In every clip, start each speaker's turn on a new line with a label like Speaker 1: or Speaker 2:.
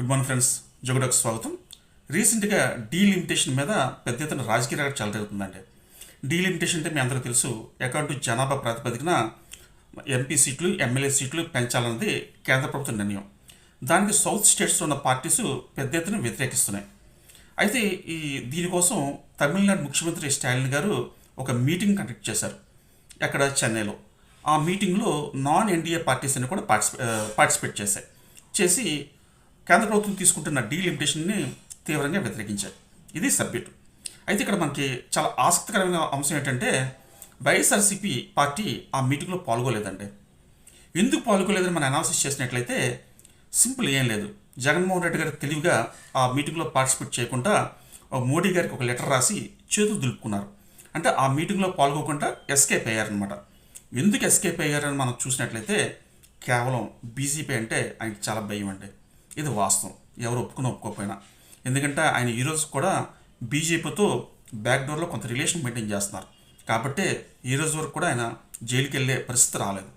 Speaker 1: Good morning friends జోగడకు స్వాగతం. రీసెంట్గా delimitation మీద పెద్ద ఎత్తున రాజకీయ రగడ చెలరేగుతుందండి డీలిమిటేషన్ అంటే మీ అందరూ తెలుసు అకౌంట్ జనాభా ప్రాతిపదికన ఎంపీ సీట్లు ఎమ్మెల్యే సీట్లు పెంచాలన్నది కేంద్ర ప్రభుత్వ నిర్ణయం. దానికి సౌత్ స్టేట్స్లో ఉన్న పార్టీస్ పెద్ద ఎత్తున వ్యతిరేకిస్తున్నాయి. అయితే ఈ దీనికోసం తమిళనాడు ముఖ్యమంత్రి స్టాలిన్ గారు ఒక మీటింగ్ కండక్ట్ చేశారు ఎక్కడ? చెన్నైలో. ఆ మీటింగ్లో నాన్ ఎన్డీఏ పార్టీస్ అన్ని కూడా పార్టిసిపే పార్టిసిపేట్ చేశాయి. చేసి కేంద్ర ప్రభుత్వం తీసుకుంటున్న డీలిమిటేషన్ని తీవ్రంగా వ్యతిరేకించాయి. ఇది సబ్జెక్టు అయితే ఇక్కడ మనకి చాలా ఆసక్తికరమైన అంశం ఏంటంటే వైఎస్ఆర్సీపీ పార్టీ ఆ మీటింగ్లో పాల్గొలేదండి. ఎందుకు పాల్గొలేదని మనం అనాలిసిస్ చేసినట్లయితే సింపుల్ ఏం లేదు. జగన్మోహన్ రెడ్డి గారు తెలివిగా ఆ మీటింగ్లో పార్టిసిపేట్ చేయకుండా మోడీ గారికి ఒక లెటర్ రాసి చేతులు దులుపుకున్నారు. అంటే ఆ మీటింగ్లో పాల్గొకుండా ఎస్కేప్ అయ్యారనమాట ఎందుకు ఎస్కేప్ అయ్యారని మనం చూసినట్లయితే కేవలం బీజేపీ అంటే ఆయనకి చాలా భయం అండి. ఇది వాస్తవం. ఎవరు ఒప్పుకుని ఒప్పుకోకపోయినా. ఎందుకంటే ఆయన ఈరోజు కూడా బీజేపీతో బ్యాక్డోర్లో కొంత రిలేషన్ మెయింటైన్ చేస్తున్నారు. కాబట్టి ఈరోజు వరకు కూడా ఆయన జైలుకి వెళ్ళే పరిస్థితి రాలేదు.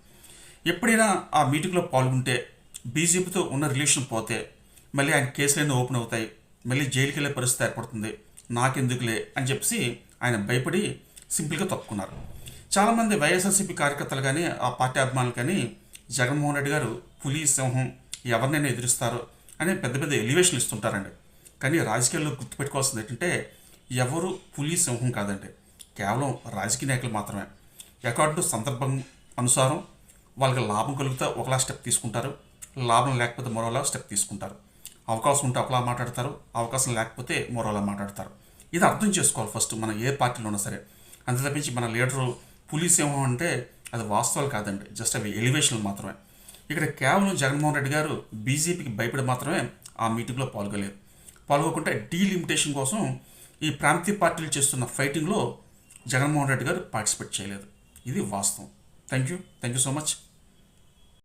Speaker 1: ఎప్పుడైనా ఆ మీటింగ్లో పాల్గొంటే బీజేపీతో ఉన్న రిలేషన్ పోతే మళ్ళీ ఆయన కేసులన్నీ ఓపెన్ అవుతాయి మళ్ళీ జైలుకి వెళ్ళే పరిస్థితి ఏర్పడుతుంది నాకెందుకులే అని చెప్పి ఆయన భయపడి సింపుల్గా తప్పుకున్నారు. చాలామంది వైఎస్ఆర్సీపీ కార్యకర్తలు కానీ ఆ పార్టీ అభిమానులు కానీ జగన్మోహన్ రెడ్డి గారు పులి సింహం ఎవరినైనా ఎదురుస్తారు అని పెద్ద పెద్ద ఎలివేషన్ ఇస్తుంటారండి. కానీ రాజకీయాల్లో గుర్తుపెట్టుకోవాల్సింది ఏంటంటే ఎవరు పులి సింహం కాదండి. కేవలం రాజకీయ నాయకులు మాత్రమే. అకార్డు సందర్భం అనుసారం వాళ్ళకి లాభం కలిగితే ఒకలా స్టెప్ తీసుకుంటారు. లాభం లేకపోతే మరోలా స్టెప్ తీసుకుంటారు. అవకాశం ఉంటే ఒకలా మాట్లాడతారు. అవకాశం లేకపోతే మరోలా మాట్లాడతారు. ఇది అర్థం చేసుకోవాలి ఫస్ట్ మనం ఏ పార్టీలో ఉన్నా సరే. అంతే తప్పించి మన లీడరు పులి సింహం అంటే అది వాస్తవాలు కాదండి. జస్ట్ అవి ఎలివేషన్లు మాత్రమే. ఇక్కడ కేవలం జగన్మోహన్ రెడ్డి గారు బీజేపీకి భయపడి మాత్రమే ఆ మీటింగ్లో పాల్గొలేదు పాల్గొకుంటే డీలిమిటేషన్ కోసం ఈ ప్రాంతీయ పార్టీలు చేస్తున్న ఫైటింగ్లో జగన్మోహన్ రెడ్డి గారు పార్టిసిపేట్ చేయలేదు. ఇది వాస్తవం. Thank you thank you so much